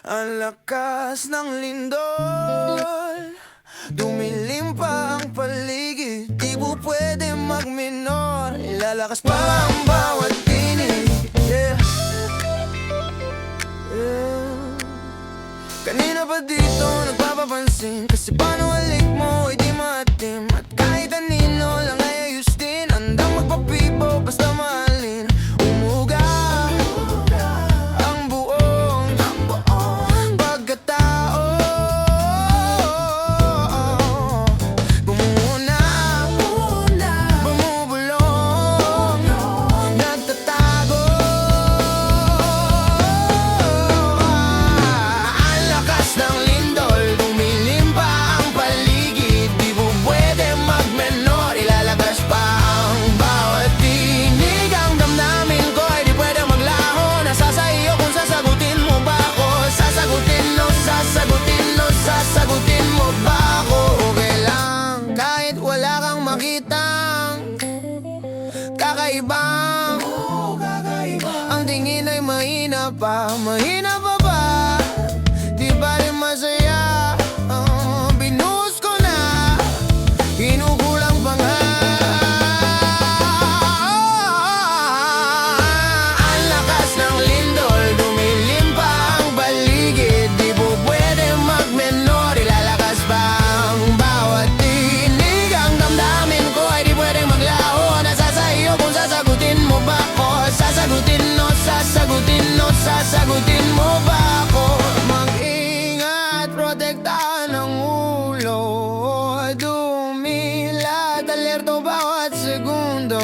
Ang lakas ng lindol Dumilim pa ang paligid Di mo pwede magminor Lalakas pa ang bawat tinig yeah. yeah. Kanina pa dito nagpapapansin Kasi paano halik mo kakaiba Oo, kakaiba Ang tingin ay mahina pa Mahina pa ba? Di ba rin masaya? Ah, uh, binuhos ko na Hinuha Sasagutin mo ba ako? Mag-ingat, protektahan ang ulo Dumilat, alerto bawat segundo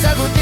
ça goûte